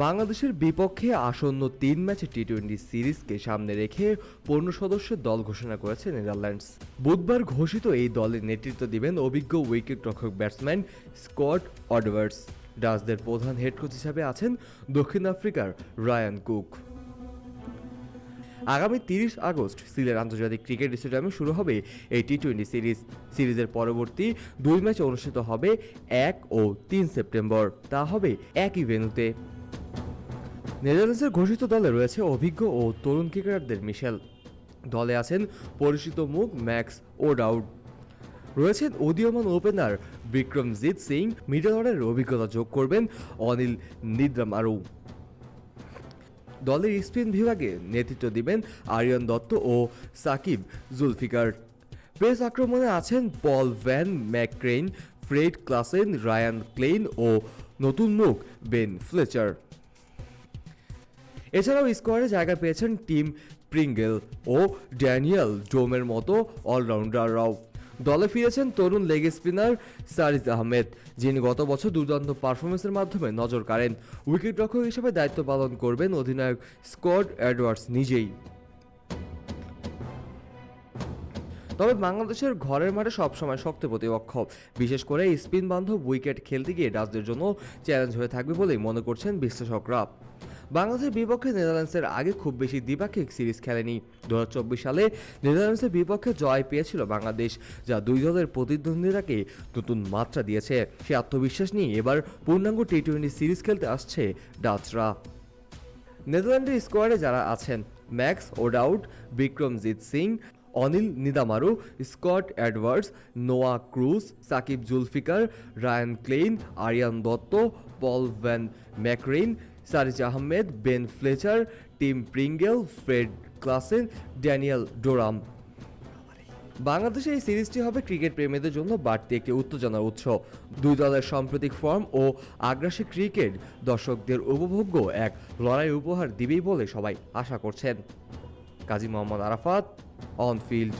বাংলাদেশের বিপক্ষে আসন্ন তিন ম্যাচে টি টোয়েন্টি সিরিজকে সামনে রেখে পনেরো সদস্যের দল ঘোষণা করেছে নেদারল্যান্ডস। বুধবার ঘোষিত এই দলের নেতৃত্ব দিবেন অভিজ্ঞ উইকেট রক্ষক ব্যাটসম্যান স্কট অডওয়ার্ডস ডাচদের প্রধান হেড কোচ হিসাবে আছেন দক্ষিণ আফ্রিকার রায়ান কুক। আগামী তিরিশ আগস্ট সিলেট আন্তর্জাতিক ক্রিকেট স্টেডিয়ামে শুরু হবে এই টি টোয়েন্টি সিরিজ। সিরিজের পরবর্তী দুই ম্যাচ অনুষ্ঠিত হবে এক ও তিন সেপ্টেম্বর। তা হবে একই ভেন্যুতে। নেদারল্যান্ডসের ঘোষিত দলে রয়েছে অভিজ্ঞ ও তরুণ ক্রিকেটারদের মিশেল। দলে আছেন পরিচিত মুখ ম্যাক্স ও ওডাউড। রয়েছেন উদীয়মান ওপেনার বিক্রমজিৎ সিং, মিডল অর্ডারের অভিজ্ঞতা যোগ করবেন অনিল নিদ্রামারু। দলের স্পিন বিভাগে নেতৃত্ব দিবেন আরিয়ান দত্ত ও সাকিব জুলফিকার। পেস আক্রমণে আছেন Paul van McCrain, Fred Klaassen, Ryan Klein ও নতুন মুখ বেন ফ্লেচার। এছাড়াও স্কোয়াডে জায়গা পেয়েছেন টিম প্রিঙ্গেল ও ড্যানিয়েল ডোমের মতো অলরাউন্ডাররাও। দলে ফিরেছেন তরুণ লেগ স্পিনার সারিজ আহমেদ, যিনি গত বছর দুর্দান্ত পারফরমেন্সের মাধ্যমে নজর কাড়েন। উইকেট রক্ষক হিসেবে দায়িত্ব পালন করবেন অধিনায়ক স্কট অ্যাডওয়ার্ডস নিজেই। তবে বাংলাদেশের ঘরের মাঠে সবসময় শক্ত প্রতিপক্ষ। বিশেষ করে স্পিন বান্ধব উইকেট খেলতে গিয়ে ডাচদের জন্য চ্যালেঞ্জ হয়ে থাকবে বলেই মনে করছেন বিশ্লেষকরা। বাংলাদেশের বিপক্ষে নেদারল্যান্ডসের আগে খুব বেশি দ্বিপাক্ষিক সিরিজ খেলেনি। দু হাজার চব্বিশ সালে নেদারল্যান্ডসের বিপক্ষে জয় পেয়েছিল বাংলাদেশ, যা দুই দলের প্রতিদ্বন্দ্বিতাকে নতুন মাত্রা দিয়েছে। সে আত্মবিশ্বাস নিয়ে এবার পূর্ণাঙ্গ টি টোয়েন্টি সিরিজ খেলতে আসছে ডাচরা। নেদারল্যান্ডের স্কোয়াডে যারা আছেন, Max O'Dowd Vikramjit Singh, Anil Nidamanuru, Scott Edwards Noah Croes, Saqib Zulfiqar, Ryan Klein, Aryan Dutt, Paul van Meekeren Shariz Ahmad, Ben Fletcher, Tim Pringle, Fred Klaassen, Daniel Doram. বাংলাদেশে এই সিরিজটি হবে cricket প্রেমীদের জন্য বাড়তি একটি উত্তেজনার উৎস। দুই দলের সাম্প্রতিক ফর্ম ও আগ্রাসী ক্রিকেট দর্শকদের উপভোগ্য এক লড়াই উপহার দিবেই বলে সবাই আশা করছেন। Kazi Mohammad Arafat, on field.